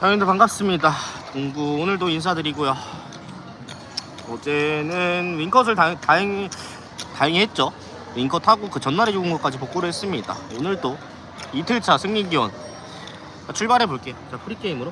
자, 여러분들 반갑습니다. 동구 오늘도 인사드리고요. 어제는 윙컷을 다, 다행히 다행히 했죠. 윙컷 하고 그 전날에 죽은 것까지 복구를 했습니다. 오늘도 이틀차 승리 기원 자, 출발해 볼게요. 자, 프리 게임으로.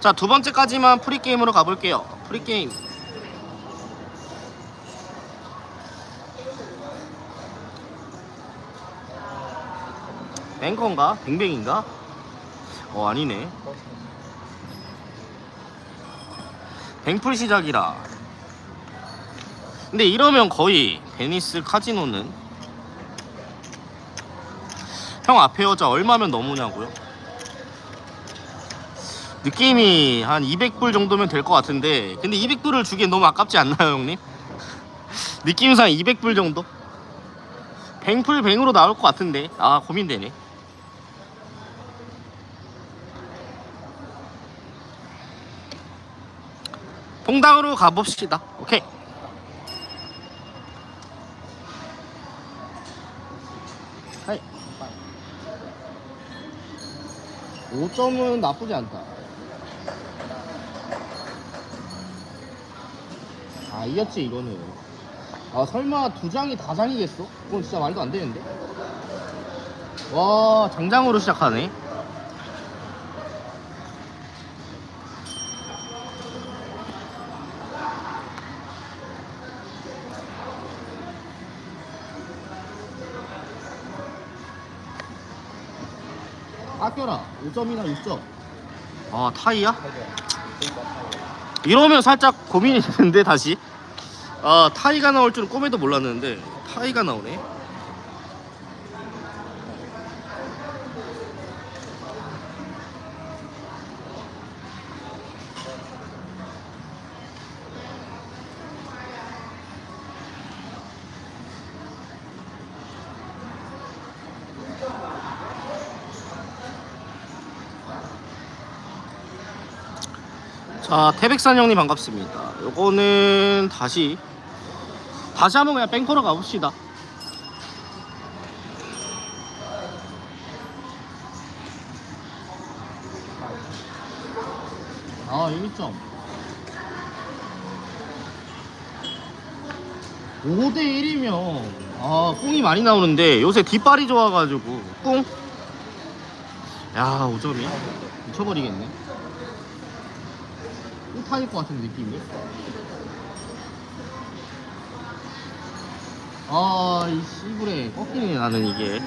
자, 두 번째까지만 프리 게임으로 가볼게요. 프리 게임. 뱅커인가? 뱅뱅인가? 어 아니네. 뱅풀 시작이라. 근데 이러면 거의 베니스 카지노는 형 앞에 여자 얼마면 넘으냐고요? 느낌이 한 200불 정도면 될 것 같은데 근데 200불을 주기엔 너무 아깝지 않나요 형님? 느낌상 200불 정도? 뱅풀 뱅으로 나올 것 같은데. 아 고민되네. 통당으로 가봅시다. 오케이. 하이 5점은 나쁘지 않다 아 이겼지 이거는. 아 설마 두 장이 다 장이겠어? 그건 진짜 말도 안 되는데. 와 장장으로 시작하네. 아껴라. 5점이나 6점. 아 타이야? 이러면 살짝 고민이 되는데 다시. 아 타이가 나올 줄은 꿈에도 몰랐는데 타이가 나오네 자 태백산 형님 반갑습니다 요거는 다시 다시 한번 그냥 뺑커로 가봅시다 아 1점 5대1이면 아 꿍이 많이 나오는데 요새 뒷발이 좋아가지고 꿍? 야 5점이야? 미쳐버리겠네 타일 것 같은 느낌이. 아, 이 씨불에 꺾이네 나는 이게.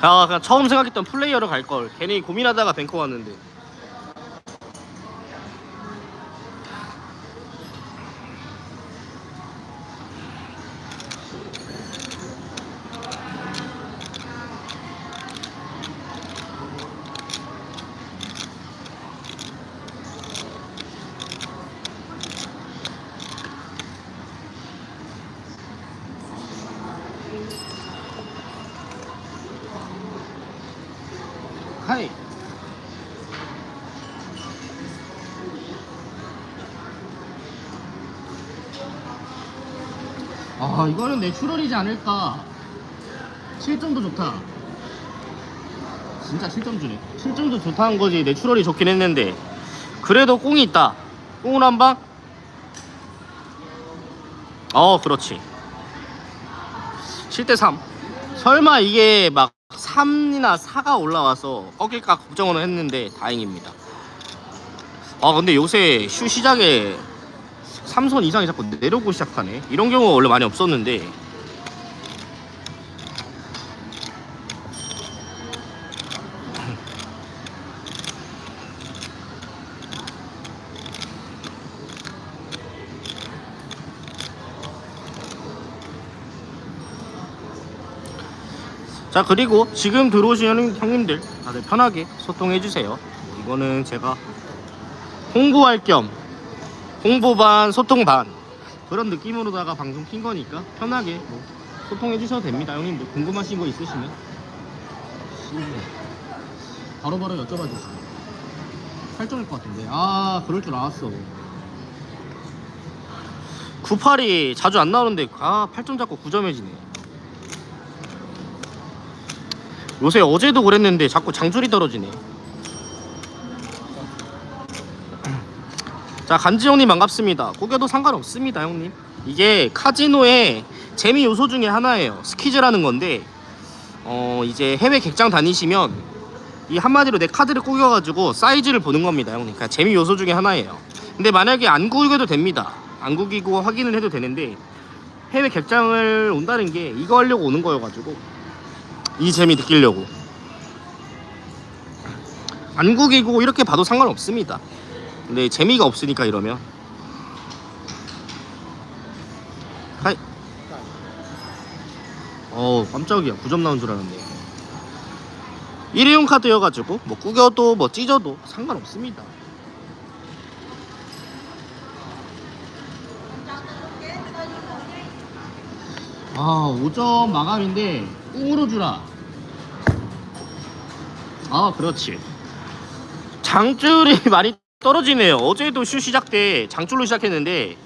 아, 그냥 처음 생각했던 플레이어로 갈 걸. 괜히 고민하다가 뱅커 왔는데. 하이. 아, 이거는 내추럴이지 않을까. 7점도 좋다. 진짜 7점 주네. 7점도 좋다는 거지. 내추럴이 좋긴 했는데. 그래도 꽁이 있다. 꽁을 한 방? 어, 그렇지. 7대 3. 설마 이게 막 3이나 4가 올라와서 꺾일까 걱정은 했는데 다행입니다. 아 근데 요새 슈 시작에 3선 이상이 자꾸 내려오고 시작하네. 이런 경우가 원래 많이 없었는데 자 그리고 지금 들어오시는 형님들 다들 편하게 소통해 주세요. 이거는 제가 홍보할 겸 홍보 반 소통 반 그런 느낌으로다가 방송 킨 거니까 편하게 뭐 소통해 주셔도 됩니다. 형님들 궁금하신 거 있으시면. 바로바로 여쭤봐 주시고 8점일 것 같은데. 아 그럴 줄 알았어. 98이 자주 안 나오는데 아 8점 잡고 9점 해지네 요새 어제도 그랬는데 자꾸 장줄이 떨어지네. 자 간지 형님 반갑습니다. 꾸겨도 상관없습니다 형님. 이게 카지노의 재미 요소 중에 하나예요. 스퀴즈라는 건데 어 이제 해외 객장 다니시면 이 한마디로 내 카드를 꾸겨가지고 사이즈를 보는 겁니다 형님. 그러니까 재미 요소 중에 하나예요. 근데 만약에 안 구겨도 됩니다. 안 구기고 확인을 해도 되는데 해외 객장을 온다는 게 이거 하려고 오는 거여가지고 이 재미 느끼려고. 안 구기고 이렇게 봐도 상관없습니다. 근데 재미가 없으니까 이러면. 하이. 어 깜짝이야. 9점 나온 줄 알았네. 일회용 카드여가지고 뭐 구겨도 뭐 찢어도 상관없습니다. 아 5점 마감인데 꽁으로 주라. 아 그렇지. 장줄이 많이 떨어지네요. 어제도 슛 시작 때 장줄로 시작했는데